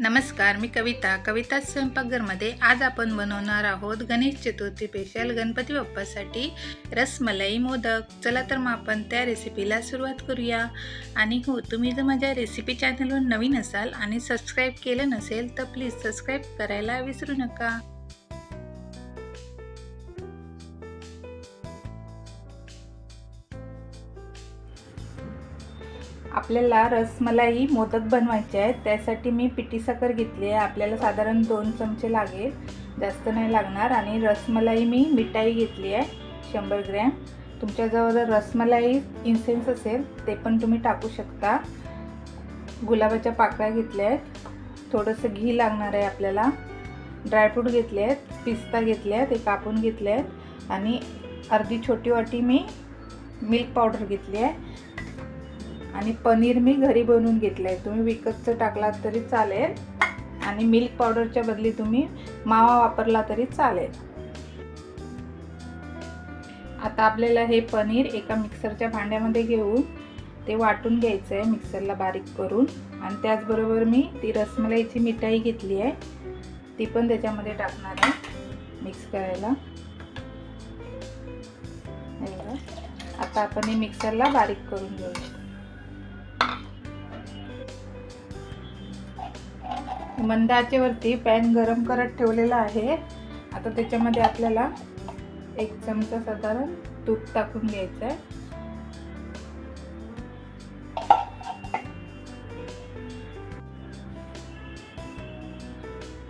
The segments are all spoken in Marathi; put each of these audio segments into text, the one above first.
नमस्कार मी कविता. कविता स्वयंपाकघरमध्ये आज आपण बनवणार आहोत गणेश चतुर्थी स्पेशल गणपती बाप्पासाठी रसमलाई मोदक. चला तर मग आपण त्या रेसिपीला सुरुवात करूया. आणि हो तुम्ही जर माझ्या रेसिपी चॅनलवर नवीन असाल आणि सबस्क्राईब केलं नसेल तर प्लीज सबस्क्राईब करायला विसरू नका. आपल्याला रसमलाई मोदक बनवायचे आहेत. त्यासाठी मी पिठी साखर घेतली आहे. आपल्याला साधारण दोन चमचे लागेल. जास्त नाही लागणार. आणि रसमलाई मी मिठाई घेतली आहे. शंभर ग्रॅम. तुमच्याजवळ जर रसमलाई इन्सेन्स असेल ते पण तुम्ही टाकू शकता. गुलाबाच्या पाकळ्या घेतल्या आहेत. थोडंसं घी लागणार आहे आपल्याला. ड्रायफ्रूट घेतले आहेत. पिस्ता घेतले आहेत. ते कापून घेतले आहेत. आणि अर्धी छोटी वाटी मी मिल्क पावडर घेतली आहे. आणि पनीर मी घरी बनवून घेतलं आहे तुम्ही विकतचं टाकलात तरी चालेल. आणि मिल्क पावडरच्या बदली तुम्ही मावा वापरला तरी चालेल. आता आपल्याला हे पनीर एका मिक्सरच्या भांड्यामध्ये घेऊन ते वाटून घ्यायचं आहे मिक्सरला बारीक करून. आणि त्याचबरोबर मी ती रसमलाईची मिठाई घेतली आहे. ती पण त्याच्यामध्ये टाकणार आहे मिक्स करायला. आता आपण हे मिक्सरला बारीक करून घेऊ. मंद आचेवरती पॅन गरम करत ठेवलेला आहे. आता त्याच्यामध्ये आपल्याला एक चमचा साधारण तूप टाकून घ्यायचं आहे.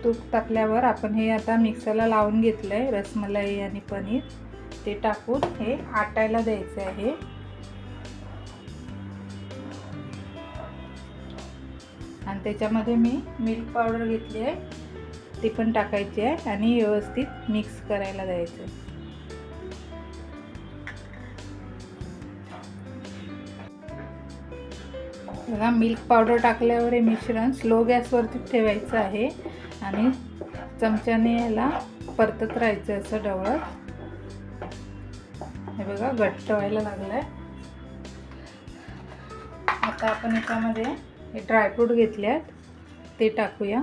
तूप टाकल्यावर आपण हे आता मिक्सरला लावून घेतलं आहे रसमलाई आणि पनीर. ते टाकून हे आटायला द्यायचं आहे. त्याच्यामध्ये मी मिल्क पावडर घेतली आहे. ती पण टाकायची आहे आणि व्यवस्थित मिक्स करायला द्यायचं आहे. बघा मिल्क पावडर टाकल्यावर हे मिश्रण स्लो गॅसवरती ठेवायचं आहे आणि चमच्याने याला परतत राहायचं असं डवळत हे बघा घट्ट व्हायला लागलं आहे आता आपण याच्यामध्ये हे ड्रायफ्रूट घेतले आहेत ते टाकूया.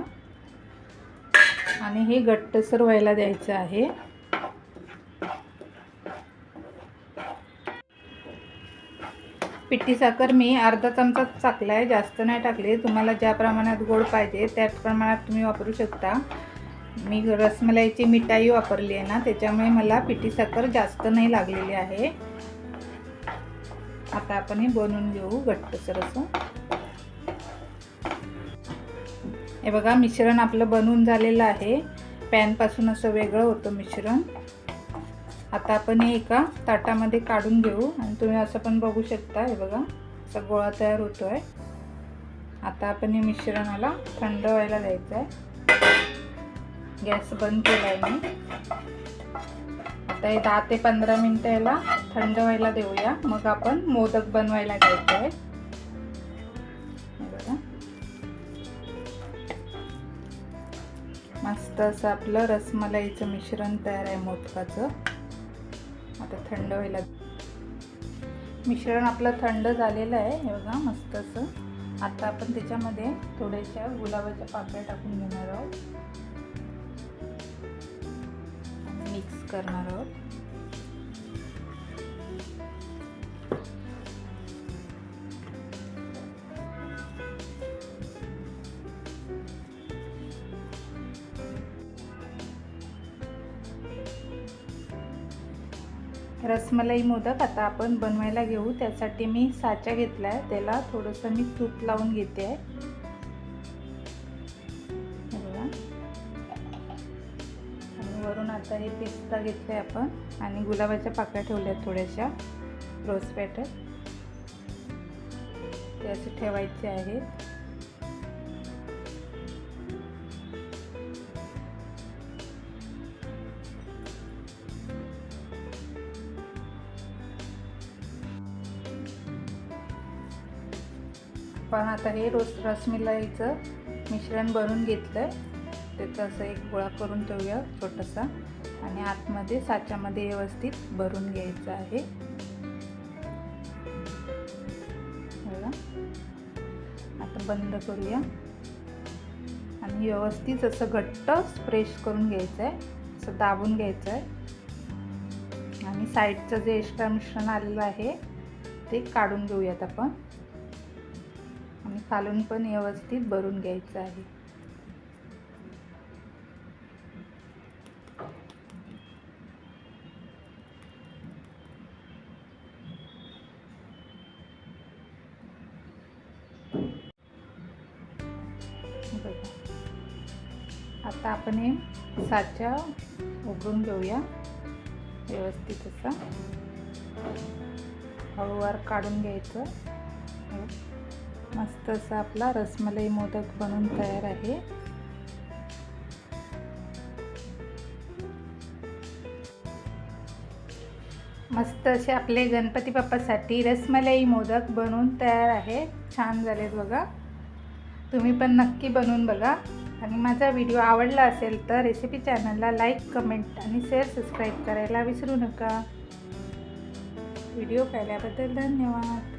आणि हे घट्टसर व्हायला द्यायचं आहे. पिठी साखर मी अर्धा चमचा टाकला आहे जास्त नाही टाकले. तुम्हाला ज्या प्रमाणात गोड पाहिजे त्याच प्रमाणात तुम्ही वापरू शकता. मी रसमलाईची मिठाई वापरली आहे ना त्याच्यामुळे मला पिठी साखर जास्त नाही लागलेली आहे. आता आपण हे बनवून घेऊ घट्टसर असं. हे बघा मिश्रण आपलं बनवून झालेलं आहे. पॅनपासून असं वेगळं होतं मिश्रण. आता आपण हे एका ताटामध्ये काढून घेऊ आणि तुम्ही असं पण बघू शकता हे बघा असा गोळा तयार होतो आहे आता आपण हे मिश्रणाला थंड व्हायला द्यायचं आहे गॅस बंद केला आहे मी. आता हे दहा ते पंधरा मिनटं याला थंड व्हायला देऊया. मग आपण मोदक बनवायला घ्यायचं आहे बघा. मस्त असं आपलं रसमलाईचं मिश्रण तयार आहे मोदकाचं. आता थंड व्हायला मिश्रण आपलं थंड झालेलं आहे हे बघा मस्त असं. आता आपण त्याच्यामध्ये थोड्याशा गुलाबाच्या पाकळ्या टाकून घेणार आहोत. मिक्स करणार आहोत. रसमलाई मोदक आता आपण बनवायला घेऊ. त्यासाठी मी साचा घेतला आहे त्याला थोडंसं मी तूप लावून घेते. आहे आणि वरून आता हे पिस्ता आहे आपण. आणि गुलाबाच्या पाकळ्या ठेवल्या थोड्याशा. Rose petal. ते असे ठेवायचे आहेत. पण आता हे रोस रसमलाईचं मिश्रण भरून घेतलं आहे त्याचं असं एक गोळा करून ठेवूया छोटासा. आणि आतमध्ये साच्यामध्ये व्यवस्थित भरून घ्यायचं आहे. आता बंद करूया. आणि व्यवस्थित असं घट्ट स्प्रेश करून घ्यायचं आहे असं दाबून घ्यायचं आहे आणि साईडचं जे एक्स्ट्रा मिश्रण आलेलं आहे ते काढून घेऊयात आपण. खालून पण व्यवस्थित भरून घ्यायचं आहे. आता आपण हे साच्या उघडून घेऊया. व्यवस्थित असा. हळूवार काढून घ्यायचं. मस्त असा आपला रसमलाई मोदक बनून तयार आहे. मस्त असे आपले गणपती बाप्पासाठी रसमलाई मोदक बनवून तयार आहे. छान झालेत बघा. तुम्ही पण नक्की बनवून बघा. आणि माझा व्हिडिओ आवडला असेल तर रेसिपी चॅनलला लाईक कमेंट आणि शेअर सबस्क्राईब करायला विसरू नका. व्हिडिओ पाहिल्याबद्दल धन्यवाद.